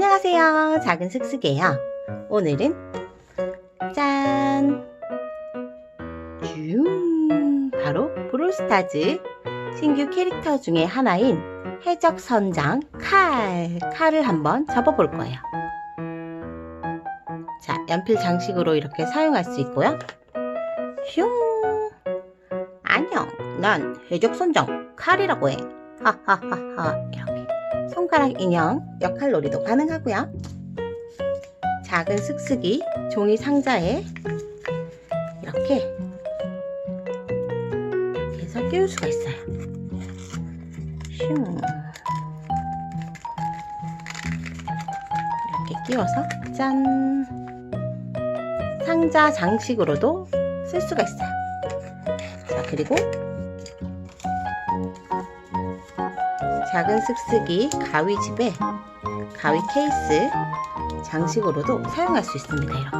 안녕하세요. 작은 슥슥이에요. 오늘은 짠! 줌! 바로 브롤스타즈 신규 캐릭터 중에 하나인 해적 선장 칼! 칼을 한번 접어볼 거예요. 자, 연필 장식으로 이렇게 사용할 수 있고요. 슝! 안녕! 난 해적 선장 칼이라고 해. 하하하하. 이렇게. 손가락 인형 역할 놀이도 가능하고요. 작은 슥슥이 종이 상자에 이렇게 이렇게 해서 끼울 수가 있어요. 슝 이렇게 끼워서 짠 상자 장식으로도 쓸 수가 있어요. 자 그리고 작은 쓱쓱이 가위집에 가위 케이스 장식으로도 사용할 수 있습니다. 이렇게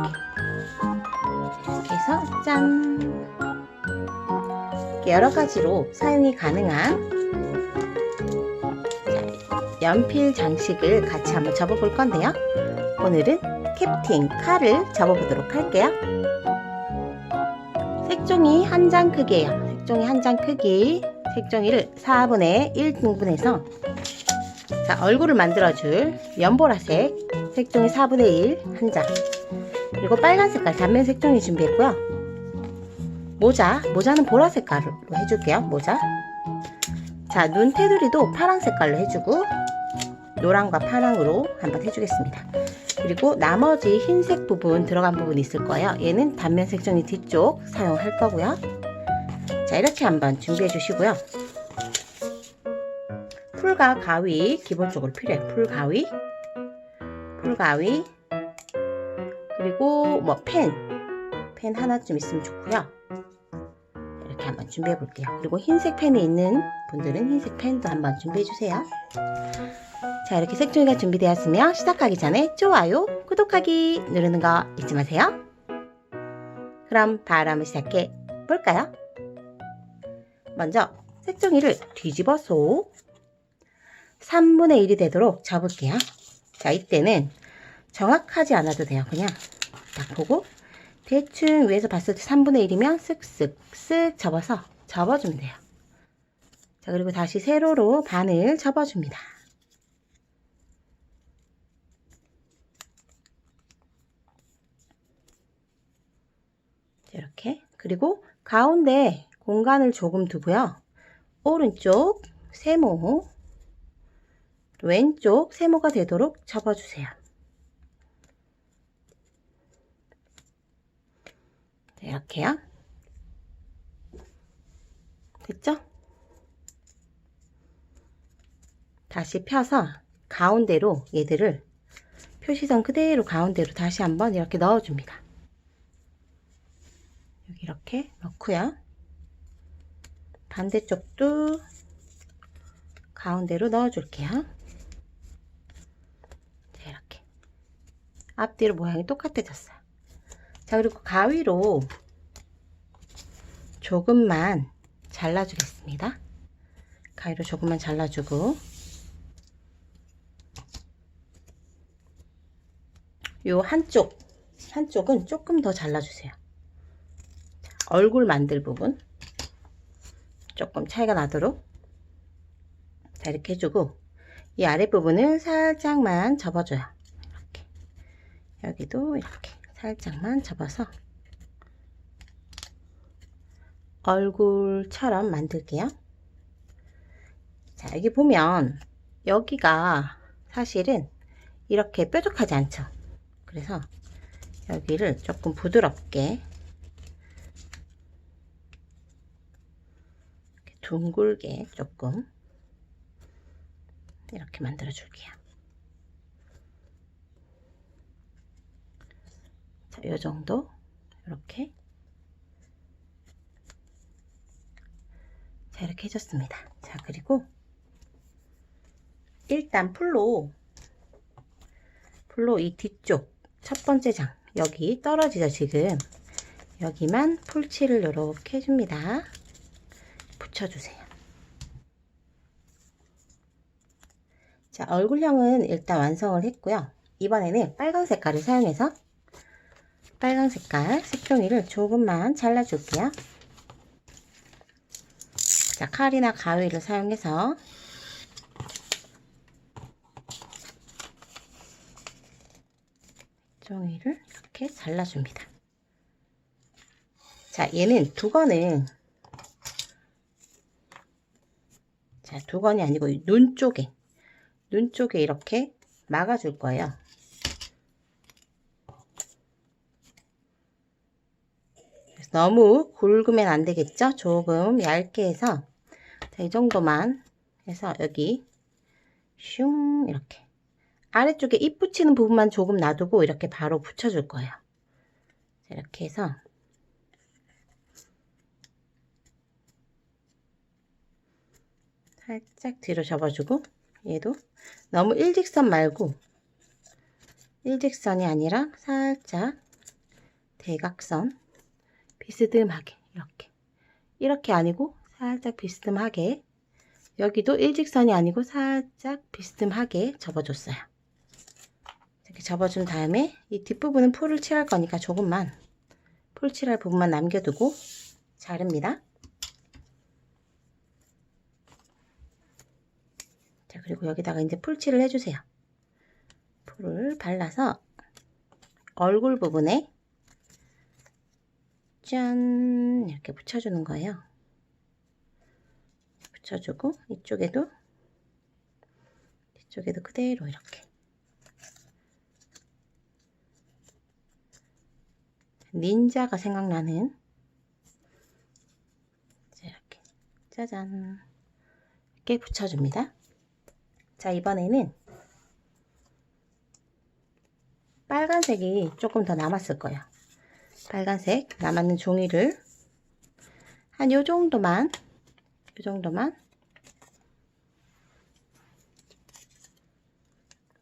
이렇게 해서 짠 이렇게 여러 가지로 사용이 가능한 자, 연필 장식을 같이 한번 접어볼 건데요. 오늘은 캡틴 칼을 접어보도록 할게요. 색종이 한 장 크기예요. 색종이 한 장 크기 색종이를 4분의 1등분해서 자, 얼굴을 만들어줄 연보라색 색종이 4분의 1 한 장. 그리고 빨간 색깔 단면 색종이 준비했고요. 모자, 모자는 보라 색깔로 해줄게요. 모자. 자, 눈 테두리도 파란 색깔로 해주고 노랑과 파랑으로 한번 해주겠습니다. 그리고 나머지 흰색 부분 들어간 부분이 있을 거예요. 얘는 단면 색종이 뒤쪽 사용할 거고요. 자, 이렇게 한번 준비해 주시고요. 풀과 가위 기본적으로 필요해요. 풀 가위, 풀 가위, 그리고 뭐 펜, 펜 하나쯤 있으면 좋고요. 이렇게 한번 준비해 볼게요. 그리고 흰색 펜이 있는 분들은 흰색 펜도 한번 준비해 주세요. 자, 이렇게 색종이가 준비되었으면 시작하기 전에 좋아요, 구독하기 누르는 거 잊지 마세요. 그럼 한번 시작해 볼까요? 먼저 색종이를 뒤집어서 3분의 1이 되도록 접을게요. 자, 이때는 정확하지 않아도 돼요. 그냥 딱 보고 대충 위에서 봤을 때 3분의 1이면 쓱쓱 쓱 접어서 접어주면 돼요. 자, 그리고 다시 세로로 반을 접어줍니다. 이렇게 그리고 가운데 공간을 조금 두고요. 오른쪽 세모 왼쪽 세모가 되도록 접어주세요. 이렇게요. 됐죠? 다시 펴서 가운데로 얘들을 표시선 그대로 가운데로 다시 한번 이렇게 넣어줍니다. 여기 이렇게 넣고요. 반대쪽도 가운데로 넣어줄게요. 자, 이렇게. 앞뒤로 모양이 똑같아졌어요. 자, 그리고 가위로 조금만 잘라주겠습니다. 가위로 조금만 잘라주고 요 한쪽 한쪽은 조금 더 잘라주세요. 얼굴 만들 부분 조금 차이가 나도록 자 이렇게 해주고 이 아랫부분을 살짝만 접어줘요. 이렇게. 여기도 이렇게 살짝만 접어서 얼굴처럼 만들게요. 자 여기 보면 여기가 사실은 이렇게 뾰족하지 않죠. 그래서 여기를 조금 부드럽게 둥글게 조금 이렇게 만들어 줄게요. 자, 요 정도 이렇게 자, 이렇게 해줬습니다. 자, 그리고 일단 풀로 풀로 이 뒤쪽 첫 번째 장 여기 떨어지죠 지금 여기만 풀칠을 이렇게 해줍니다. 붙여주세요. 자, 얼굴형은 일단 완성을 했고요. 이번에는 빨간 색깔을 사용해서 빨간 색깔 색종이를 조금만 잘라줄게요. 자, 칼이나 가위를 사용해서 종이를 이렇게 잘라줍니다. 자, 얘는 두건은 자, 두건이 아니고 눈 쪽에 눈 쪽에 이렇게 막아줄 거예요. 너무 굵으면 안 되겠죠? 조금 얇게 해서 자, 이 정도만 해서 여기 슝 이렇게 아래쪽에 입 붙이는 부분만 조금 놔두고 이렇게 바로 붙여줄 거예요. 자, 이렇게 해서 살짝 뒤로 접어주고 얘도 너무 일직선 말고 일직선이 아니라 살짝 대각선 비스듬하게 이렇게 이렇게 아니고 살짝 비스듬하게 여기도 일직선이 아니고 살짝 비스듬하게 접어줬어요. 이렇게 접어준 다음에 이 뒷부분은 풀을 칠할 거니까 조금만 풀 칠할 부분만 남겨두고 자릅니다. 자, 그리고 여기다가 이제 풀칠을 해주세요. 풀을 발라서 얼굴 부분에 짠 이렇게 붙여주는 거예요. 붙여주고 이쪽에도 이쪽에도 그대로 이렇게 닌자가 생각나는 자, 이렇게 짜잔 이렇게 붙여줍니다. 자 이번에는 빨간색이 조금 더 남았을 거예요. 빨간색 남았는 종이를 한 요 정도만 요 정도만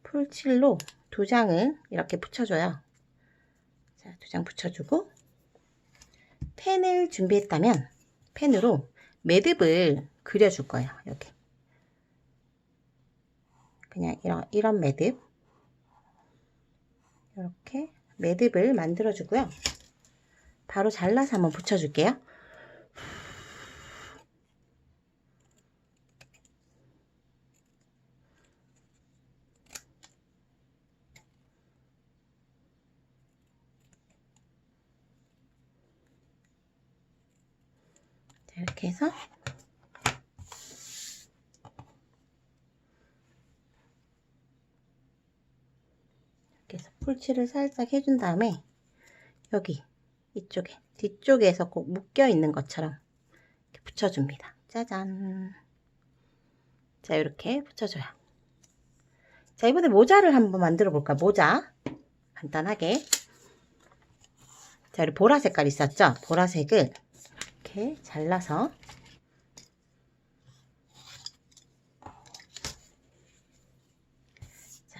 풀칠로 두 장을 이렇게 붙여줘요. 자, 두 장 붙여주고 펜을 준비했다면 펜으로 매듭을 그려줄 거예요. 여기 그냥 이런 이런 매듭 이렇게 매듭을 만들어 주고요. 바로 잘라서 한번 붙여 줄게요. 자, 이렇게 해서 풀칠을 살짝 해준 다음에 여기 이쪽에 뒤쪽에서 꼭 묶여 있는 것처럼 붙여줍니다. 짜잔. 자 이렇게 붙여줘요. 자 이번에 모자를 한번 만들어 볼까? 모자 간단하게. 자 우리 보라 색깔 있었죠? 보라색을 이렇게 잘라서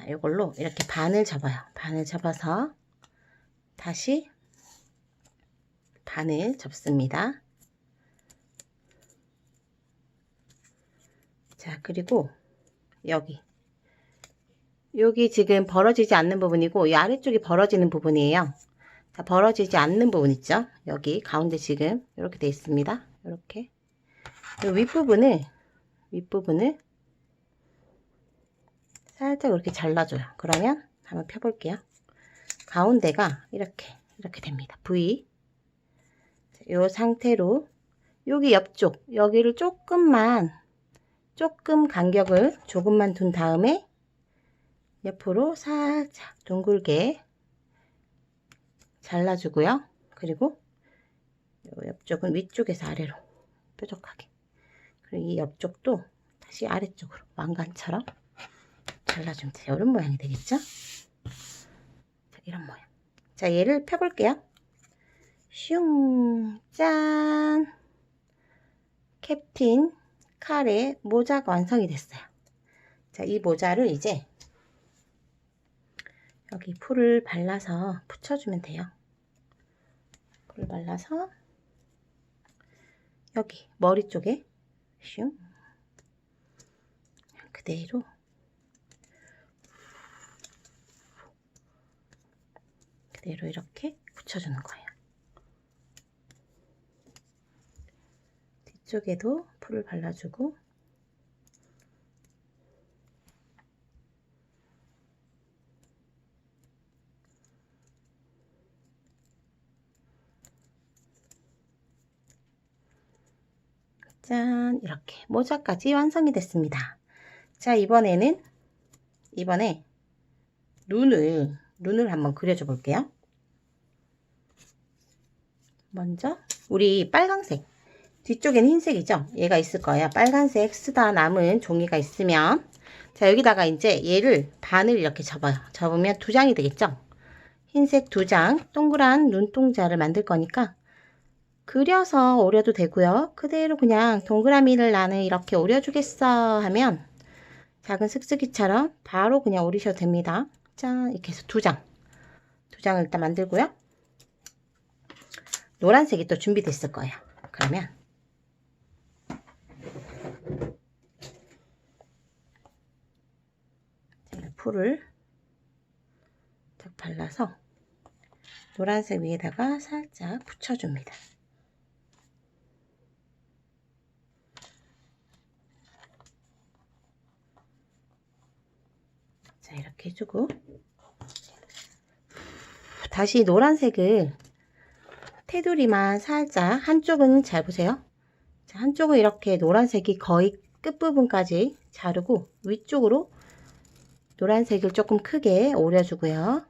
이걸로 이렇게 반을 접어요. 반을 접어서 다시 반을 접습니다. 자, 그리고 여기 여기 지금 벌어지지 않는 부분이고 이 아래쪽이 벌어지는 부분이에요. 자, 벌어지지 않는 부분 있죠? 여기 가운데 지금 이렇게 돼 있습니다. 이렇게 이 윗부분을 윗부분을 살짝 이렇게 잘라줘요. 그러면 한번 펴볼게요. 가운데가 이렇게 이렇게 됩니다. V 이 상태로 여기 옆쪽 여기를 조금만 조금 간격을 조금만 둔 다음에 옆으로 살짝 둥글게 잘라주고요. 그리고 이 옆쪽은 위쪽에서 아래로 뾰족하게 그리고 이 옆쪽도 다시 아래쪽으로 왕관처럼 잘라주면 돼요. 이런 모양이 되겠죠? 자, 이런 모양. 자, 얘를 펴볼게요. 슝, 짠! 캡틴 칼의 모자가 완성이 됐어요. 자, 이 모자를 이제 여기 풀을 발라서 붙여주면 돼요. 풀을 발라서 여기 머리 쪽에 슝 그대로 그대로 이렇게 붙여주는 거예요. 뒤쪽에도 풀을 발라주고 짠 이렇게 모자까지 완성이 됐습니다. 자 이번에는 이번에 눈을 눈을 한번 그려줘 볼게요. 먼저 우리 빨강색 뒤쪽에는 흰색이죠. 얘가 있을 거예요. 빨간색 쓰다 남은 종이가 있으면 자 여기다가 이제 얘를 반을 이렇게 접어요. 접으면 두 장이 되겠죠. 흰색 두 장 동그란 눈동자를 만들 거니까 그려서 오려도 되고요. 그대로 그냥 동그라미를 나는 이렇게 오려주겠어 하면 작은 슥슥이처럼 바로 그냥 오리셔도 됩니다. 짠 이렇게 해서 두 장. 두 장을 일단 만들고요. 노란색이 또 준비됐을 거예요. 그러면 제가 풀을 딱 발라서 노란색 위에다가 살짝 붙여줍니다. 자 이렇게 해주고 다시 노란색을 테두리만 살짝 한쪽은 잘 보세요 자, 한쪽은 이렇게 노란색이 거의 끝부분까지 자르고 위쪽으로 노란색을 조금 크게 오려주고요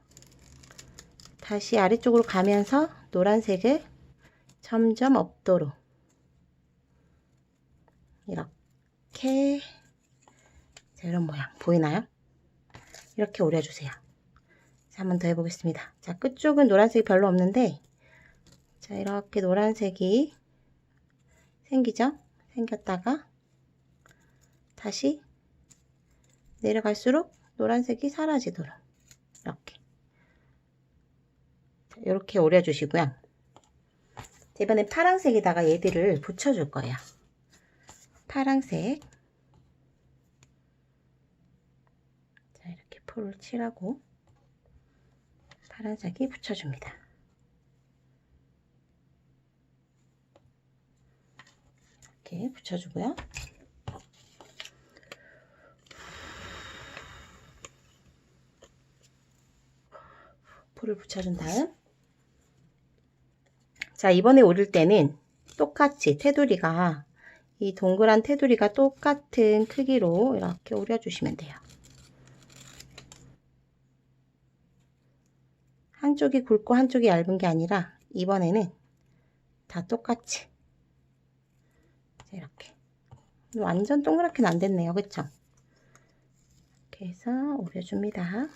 다시 아래쪽으로 가면서 노란색을 점점 없도록 이렇게 자, 이런 모양 보이나요? 이렇게 오려주세요. 자, 한번 더 해보겠습니다. 자, 끝쪽은 노란색이 별로 없는데, 자, 이렇게 노란색이 생기죠? 생겼다가, 다시 내려갈수록 노란색이 사라지도록, 이렇게. 자, 이렇게 오려주시고요. 자, 이번엔 파란색에다가 얘들을 붙여줄 거예요. 파란색. 자, 이렇게 풀을 칠하고 파란색이 붙여줍니다. 이렇게 붙여주고요. 풀을 붙여준 다음 자 이번에 오릴 때는 똑같이 테두리가 이 동그란 테두리가 똑같은 크기로 이렇게 오려주시면 돼요. 한쪽이 굵고 한쪽이 얇은 게 아니라 이번에는 다 똑같이 이렇게. 완전 동그랗게는 안 됐네요. 그쵸? 이렇게 해서 오려줍니다.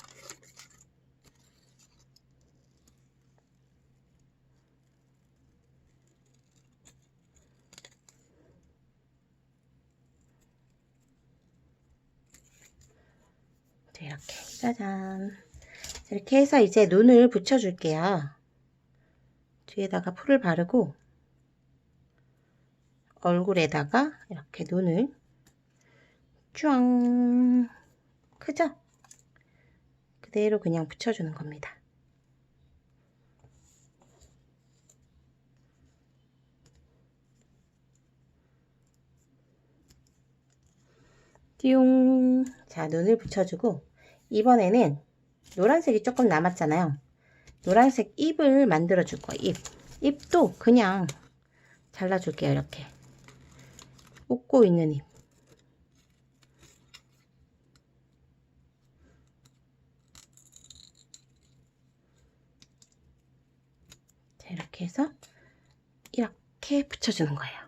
자, 이렇게. 짜잔. 이렇게 해서 이제 눈을 붙여줄게요. 뒤에다가 풀을 바르고 얼굴에다가 이렇게 눈을 쭈앙 크죠? 그대로 그냥 붙여주는 겁니다. 띠용 자 눈을 붙여주고 이번에는 노란색이 조금 남았잖아요. 노란색 잎을 만들어 줄 거예요. 잎. 잎도 그냥 잘라줄게요. 이렇게. 웃고 있는 잎. 자, 이렇게 해서 이렇게 붙여주는 거예요.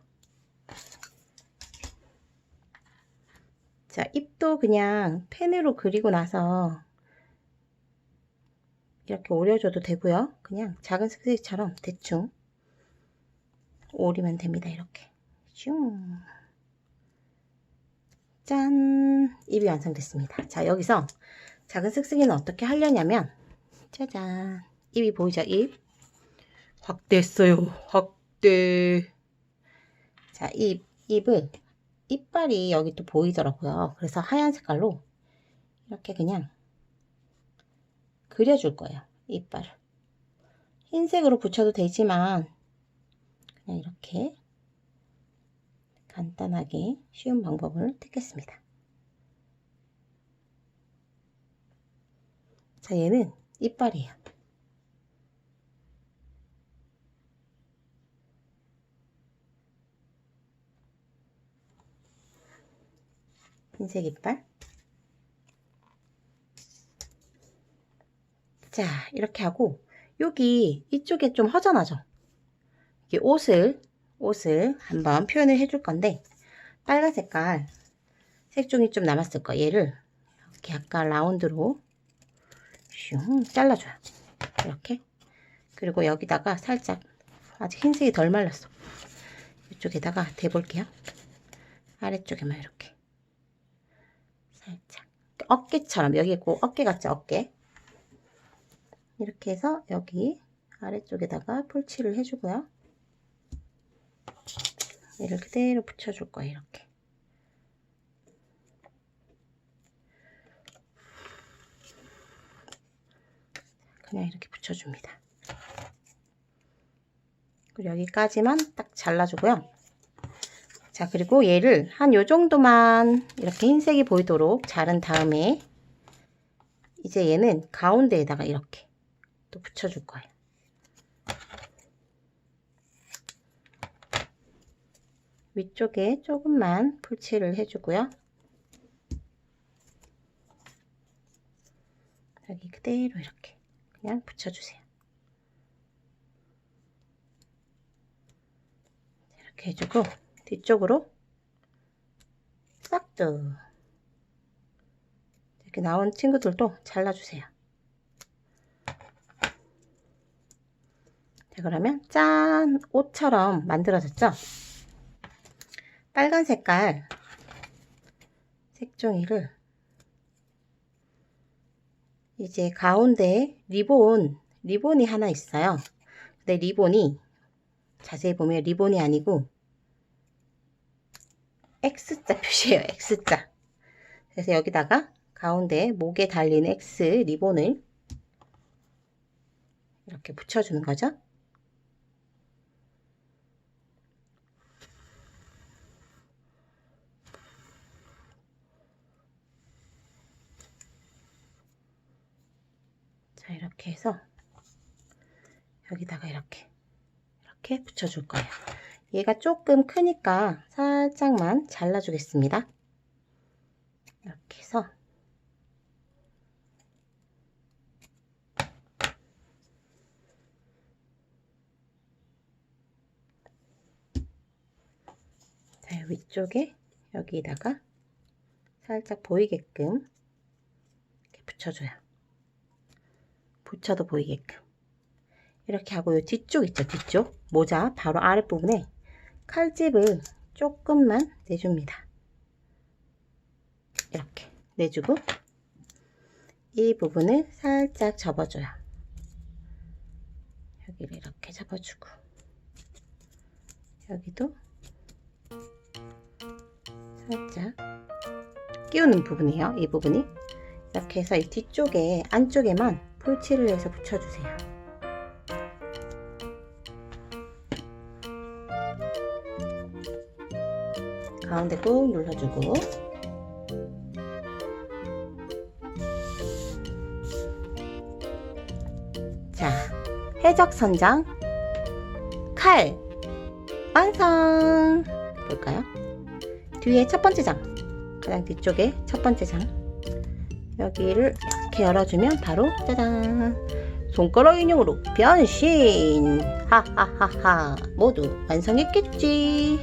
자, 잎도 그냥 펜으로 그리고 나서 이렇게 오려줘도 되고요. 그냥 작은 스케치처럼 대충 오리면 됩니다. 이렇게. 슝. 짠! 입이 완성됐습니다. 자, 여기서 작은 슥슥이는 어떻게 하려냐면 짜잔! 입이 보이죠? 입. 확대했어요. 확대. 자, 입, 입을 이빨이 여기 또 보이더라고요. 그래서 하얀 색깔로 이렇게 그냥 그려줄 거예요. 이빨을. 흰색으로 붙여도 되지만 그냥 이렇게 간단하게 쉬운 방법을 택했습니다. 자, 얘는 이빨이에요. 흰색 이빨. 자, 이렇게 하고 여기 이쪽에 좀 허전하죠? 이렇게 옷을 옷을 한번 표현을 해줄 건데 빨간 색깔 색종이 좀 남았을 거 얘를 이렇게 약간 라운드로 슝 잘라줘요. 이렇게 그리고 여기다가 살짝 아직 흰색이 덜 말랐어. 이쪽에다가 대볼게요. 아래쪽에만 이렇게 살짝 어깨처럼 여기 꼭 어깨 같죠 어깨 이렇게 해서 여기 아래쪽에다가 풀칠을 해주고요. 얘를 그대로 붙여줄 거예요. 이렇게. 그냥 이렇게 붙여줍니다. 그리고 여기까지만 딱 잘라주고요. 자, 그리고 얘를 한 요 정도만 이렇게 흰색이 보이도록 자른 다음에 이제 얘는 가운데에다가 이렇게 또 붙여줄 거예요. 위쪽에 조금만 풀칠을 해주고요. 여기 그대로 이렇게 그냥 붙여주세요. 이렇게 해주고 뒤쪽으로 싹둑 이렇게 나온 친구들도 잘라주세요. 자, 그러면 짠! 옷처럼 만들어졌죠? 빨간 색깔 색종이를 이제 가운데 리본, 리본이 하나 있어요. 근데 리본이 자세히 보면 리본이 아니고 X자 표시예요. X자. 그래서 여기다가 가운데 목에 달린 X 리본을 이렇게 붙여주는 거죠. 자, 이렇게 해서 여기다가 이렇게 이렇게 붙여줄 거예요. 얘가 조금 크니까 살짝만 잘라주겠습니다. 이렇게 해서 자, 위쪽에 여기다가 살짝 보이게끔 이렇게 붙여줘요. 붙여도 보이게끔. 이렇게 하고 요 뒤쪽 있죠? 뒤쪽? 모자 바로 아랫부분에 칼집을 조금만 내줍니다. 이렇게 내주고 이 부분을 살짝 접어줘요. 여기를 이렇게 접어주고 여기도 살짝 끼우는 부분이에요 이 부분이. 이렇게 해서 이 뒤쪽에 안쪽에만 풀칠을 해서 붙여주세요. 가운데 꾹 눌러주고 자, 해적선장 칼 완성! 볼까요? 뒤에 첫 번째 장 가장 뒤쪽에 첫 번째 장 여기를 이렇게 열어주면 바로 짜잔. 손가락 인형으로 변신. 하하하하. 모두 완성했겠지.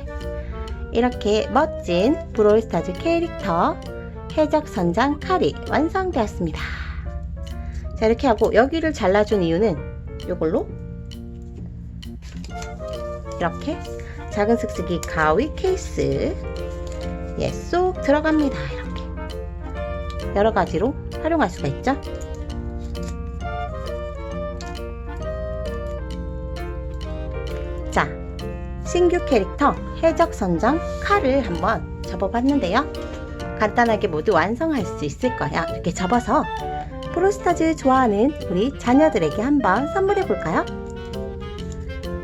이렇게 멋진 브롤스타즈 캐릭터 해적 선장 칼이 완성되었습니다. 자 이렇게 하고 여기를 잘라준 이유는 이걸로. 이렇게 작은 슥슥이 가위 케이스. 예, 쏙 들어갑니다 여러 가지로 활용할 수가 있죠. 자, 신규 캐릭터 해적선장 칼을 한번 접어봤는데요. 간단하게 모두 완성할 수 있을 거야. 이렇게 접어서 프로스타즈 좋아하는 우리 자녀들에게 한번 선물해 볼까요?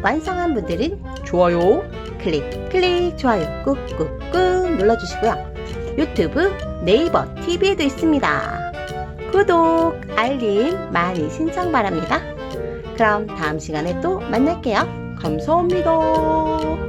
완성한 분들은 좋아요 클릭 클릭 좋아요 꾹꾹꾹 눌러주시고요. 유튜브 네이버 TV에도 있습니다. 구독 알림 많이 신청 바랍니다. 그럼 다음 시간에 또 만날게요. 감사합니다.